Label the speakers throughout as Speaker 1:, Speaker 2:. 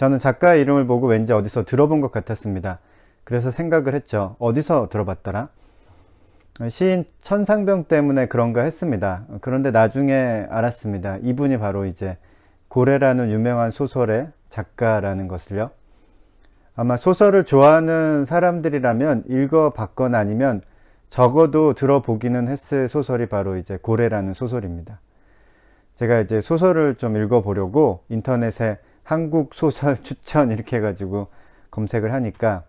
Speaker 1: 저는 작가 이름을 보고 왠지 어디서 들어본 것 같았습니다. 그래서 생각을 했죠. 어디서 들어봤더라? 시인 천상병 때문에 그런가 했습니다. 그런데 나중에 알았습니다. 이분이 바로 이제 고래라는 유명한 소설의 작가라는 것을요. 아마 소설을 좋아하는 사람들이라면 읽어봤거나 아니면 적어도 들어보기는 했을 소설이 바로 이제 고래라는 소설입니다. 제가 이제 소설을 좀 읽어보려고 인터넷에 한국 소설 추천 이렇게 해가지고 검색을 하니까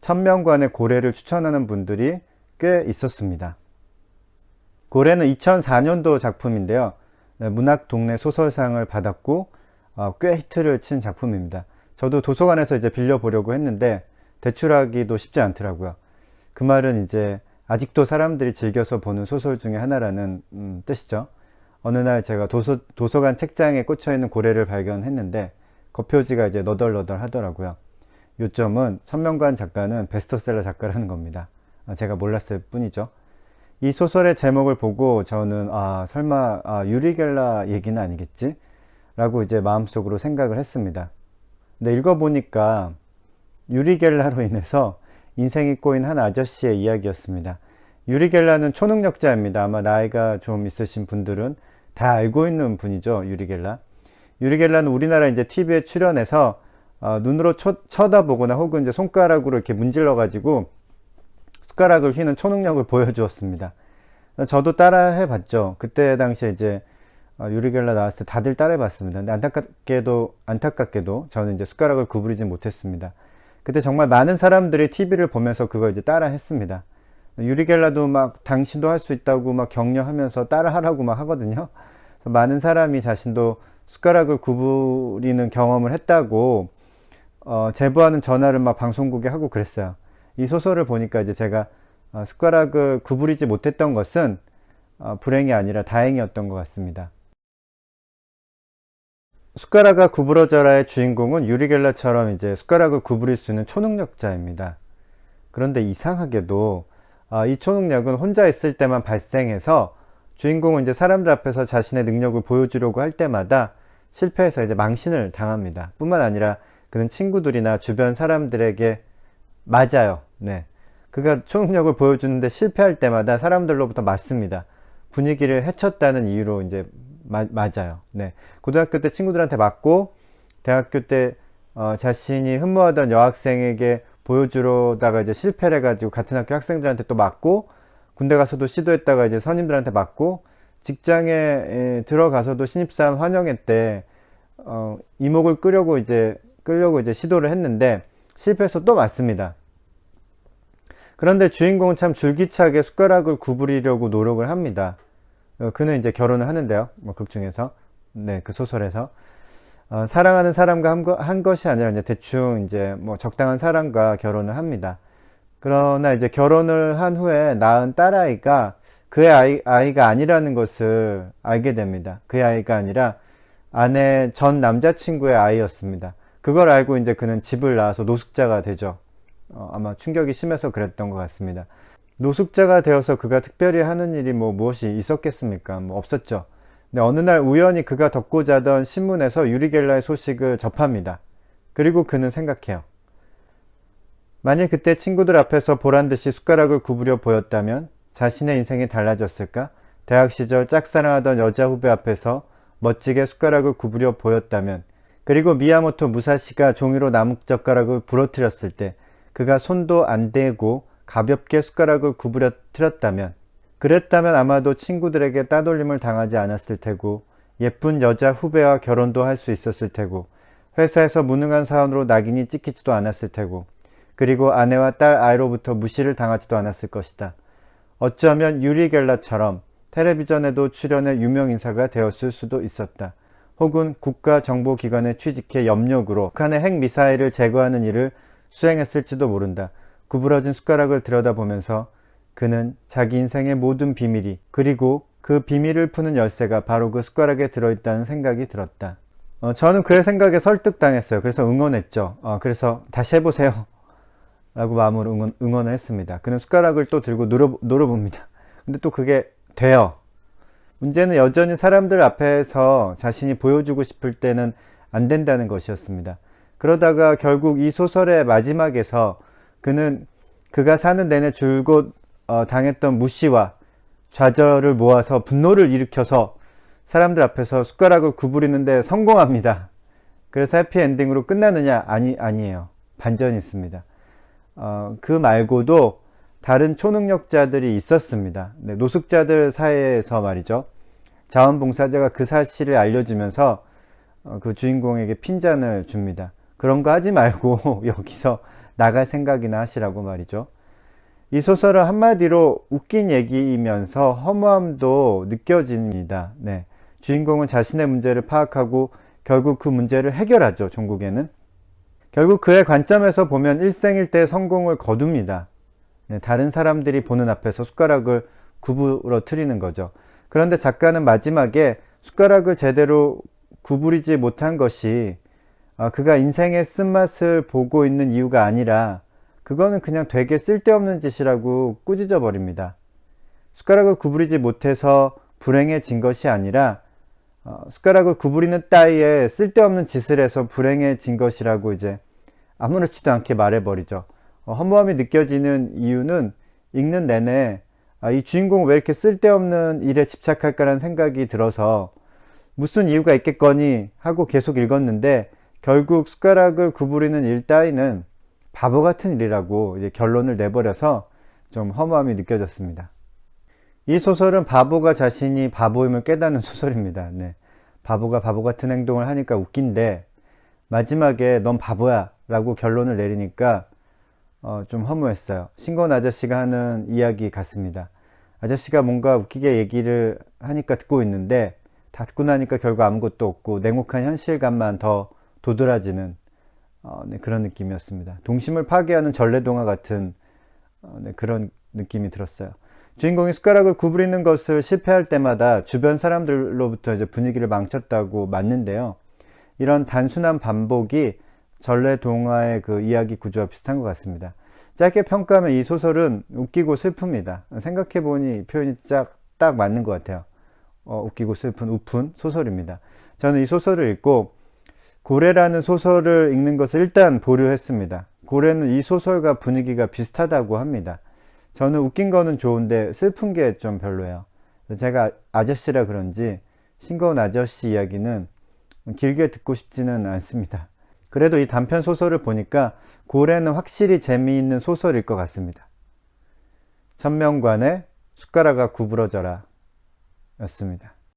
Speaker 1: 천명관의 고래를 추천하는 분들이 꽤 있었습니다. 고래는 2004년도 작품인데요. 네, 문학 동네 소설상을 받았고 어, 꽤 히트를 친 작품입니다. 저도 도서관에서 이제 빌려보려고 했는데 대출하기도 쉽지 않더라고요. 그 말은 이제 아직도 사람들이 즐겨서 보는 소설 중에 하나라는 음, 뜻이죠. 어느 날 제가 도서, 도서관 책장에 꽂혀 있는 고래를 발견했는데 겉표지가 이제 너덜너덜 하더라고요. 요점은 천명관 작가는 베스트셀러 작가라는 겁니다. 아, 제가 몰랐을 뿐이죠. 이 소설의 제목을 보고 저는 아 설마 아, 유리겔라 얘기는 아니겠지? 라고 이제 마음속으로 생각을 했습니다. 근데 읽어보니까 유리겔라로 인해서 인생이 꼬인 한 아저씨의 이야기였습니다. 유리겔라는 초능력자입니다. 아마 나이가 좀 있으신 분들은 다 알고 있는 분이죠. 유리 겔라. 유리 겔라는 우리나라 이제 TV에 출연해서 어, 눈으로 쳐, 쳐다보거나 혹은 이제 손가락으로 이렇게 문질러 가지고 숟가락을 휘는 초능력을 보여주었습니다. 저도 따라 해봤죠. 그때 당시에 이제 어, 유리겔라 나왔을 때 다들 따라 해봤습니다. 근데 안타깝게도, 안타깝게도 저는 이제 숟가락을 구부리지 못했습니다. 그때 정말 많은 사람들이 TV를 보면서 그걸 이제 따라 했습니다. 유리겔라도 막 당신도 할 수 있다고 막 격려하면서 따라 하라고 막 하거든요. 많은 사람이 자신도 숟가락을 구부리는 경험을 했다고 어, 제보하는 전화를 막 방송국에 하고 그랬어요. 이 소설을 보니까 이제 제가 어, 숟가락을 구부리지 못했던 것은 어, 불행이 아니라 다행이었던 것 같습니다. 숟가락가 구부러져라의 주인공은 유리겔라처럼 이제 숟가락을 구부릴 수 있는 초능력자입니다. 그런데 이상하게도 어, 이 초능력은 혼자 있을 때만 발생해서 주인공은 이제 사람들 앞에서 자신의 능력을 보여주려고 할 때마다 실패해서 이제 망신을 당합니다. 뿐만 아니라 그는 친구들이나 주변 사람들에게 맞아요. 네. 그가 초능력을 보여주는데 실패할 때마다 사람들로부터 맞습니다. 분위기를 해쳤다는 이유로 이제 마, 맞아요. 네. 고등학교 때 친구들한테 맞고 대학교 때 어, 자신이 흠모하던 여학생에게 보여주려다가 이제 실패를 해가지고 같은 학교 학생들한테 또 맞고 군대 가서도 시도했다가 이제 선임들한테 맞고 직장에 에, 들어가서도 신입사원 환영회 때 어, 이목을 끄려고 이제 끌려고 이제 시도를 했는데 실패해서 또 맞습니다. 그런데 주인공은 참 줄기차게 숟가락을 구부리려고 노력을 합니다. 어, 그는 이제 결혼을 하는데요. 뭐 극중에서 네, 그 소설에서 어, 사랑하는 사람과 한, 거, 한 것이 아니라 이제 대충 이제 뭐 적당한 사람과 결혼을 합니다. 그러나 이제 결혼을 한 후에 낳은 딸아이가 그의 아이, 아이가 아니라는 것을 알게 됩니다. 그의 아이가 아니라 아내 전 남자친구의 아이였습니다. 그걸 알고 이제 그는 집을 나와서 노숙자가 되죠. 어, 아마 충격이 심해서 그랬던 것 같습니다. 노숙자가 되어서 그가 특별히 하는 일이 뭐 무엇이 있었겠습니까? 뭐 없었죠. 근데 어느 날 우연히 그가 덮고 자던 신문에서 유리겔라의 소식을 접합니다. 그리고 그는 생각해요. 만일 그때 친구들 앞에서 보란 듯이 숟가락을 구부려 보였다면 자신의 인생이 달라졌을까? 대학 시절 짝사랑하던 여자 후배 앞에서 멋지게 숟가락을 구부려 보였다면 그리고 미야모토 무사시가 종이로 나뭇젓가락을 부러뜨렸을 때 그가 손도 안 대고 가볍게 숟가락을 구부러뜨렸다면 그랬다면 아마도 친구들에게 따돌림을 당하지 않았을 테고 예쁜 여자 후배와 결혼도 할 수 있었을 테고 회사에서 무능한 사원으로 낙인이 찍히지도 않았을 테고 그리고 아내와 딸 아이로부터 무시를 당하지도 않았을 것이다. 어쩌면 유리 겔라처럼 텔레비전에도 출연해 유명 인사가 되었을 수도 있었다. 혹은 국가정보기관에 취직해 염력으로 북한의 핵미사일을 제거하는 일을 수행했을지도 모른다. 구부러진 숟가락을 들여다보면서 그는 자기 인생의 모든 비밀이 그리고 그 비밀을 푸는 열쇠가 바로 그 숟가락에 들어있다는 생각이 들었다. 어, 저는 그의 생각에 설득당했어요. 그래서 응원했죠. 어, 그래서 다시 해보세요. 라고 마음으로 응원, 응원을 했습니다. 그는 숟가락을 또 들고 눌러봅니다. 근데 또 그게 돼요. 문제는 여전히 사람들 앞에서 자신이 보여주고 싶을 때는 안 된다는 것이었습니다. 그러다가 결국 이 소설의 마지막에서 그는 그가 사는 내내 줄곧 어, 당했던 무시와 좌절을 모아서 분노를 일으켜서 사람들 앞에서 숟가락을 구부리는데 성공합니다. 그래서 해피엔딩으로 끝나느냐? 아니, 아니에요. 반전이 있습니다. 어, 그 말고도 다른 초능력자들이 있었습니다. 네, 노숙자들 사이에서 말이죠. 자원봉사자가 그 사실을 알려주면서 어, 그 주인공에게 핀잔을 줍니다. 그런 거 하지 말고 여기서 나갈 생각이나 하시라고 말이죠. 이 소설은 한마디로 웃긴 얘기이면서 허무함도 느껴집니다. 네. 주인공은 자신의 문제를 파악하고 결국 그 문제를 해결하죠. 종국에는. 결국 그의 관점에서 보면 일생일대 성공을 거둡니다. 네, 다른 사람들이 보는 앞에서 숟가락을 구부러뜨리는 거죠. 그런데 작가는 마지막에 숟가락을 제대로 구부리지 못한 것이 어, 그가 인생의 쓴맛을 보고 있는 이유가 아니라 그거는 그냥 되게 쓸데없는 짓이라고 꾸짖어 버립니다. 숟가락을 구부리지 못해서 불행해진 것이 아니라 어, 숟가락을 구부리는 따위에 쓸데없는 짓을 해서 불행해진 것이라고 이제 아무렇지도 않게 말해버리죠. 어, 허무함이 느껴지는 이유는 읽는 내내 아, 이 주인공은 왜 이렇게 쓸데없는 일에 집착할까라는 생각이 들어서 무슨 이유가 있겠거니 하고 계속 읽었는데 결국 숟가락을 구부리는 일 따위는 바보 같은 일이라고 결론을 내버려서 좀 허무함이 느껴졌습니다. 이 소설은 바보가 자신이 바보임을 깨닫는 소설입니다. 네. 바보가 바보 같은 행동을 하니까 웃긴데 마지막에 넌 바보야 라고 결론을 내리니까 어, 좀 허무했어요. 신곤 아저씨가 하는 이야기 같습니다. 아저씨가 뭔가 웃기게 얘기를 하니까 듣고 있는데 다 듣고 나니까 결국 아무것도 없고 냉혹한 현실감만 더 도드라지는 어, 네, 그런 느낌이었습니다. 동심을 파괴하는 전래동화 같은 어, 네, 그런 느낌이 들었어요. 주인공이 숟가락을 구부리는 것을 실패할 때마다 주변 사람들로부터 이제 분위기를 망쳤다고 맞는데요. 이런 단순한 반복이 전래 동화의 그 이야기 구조와 비슷한 것 같습니다. 짧게 평가하면 이 소설은 웃기고 슬픕니다. 생각해보니 표현이 딱, 딱 맞는 것 같아요. 어, 웃기고 슬픈 우픈 소설입니다. 저는 이 소설을 읽고 고래라는 소설을 읽는 것을 일단 보류했습니다. 고래는 이 소설과 분위기가 비슷하다고 합니다. 저는 웃긴 거는 좋은데 슬픈 게 좀 별로예요. 제가 아저씨라 그런지 싱거운 아저씨 이야기는 길게 듣고 싶지는 않습니다. 그래도 이 단편 소설을 보니까 고래는 확실히 재미있는 소설일 것 같습니다. 천명관의 숟가락아 구부러져라 였습니다.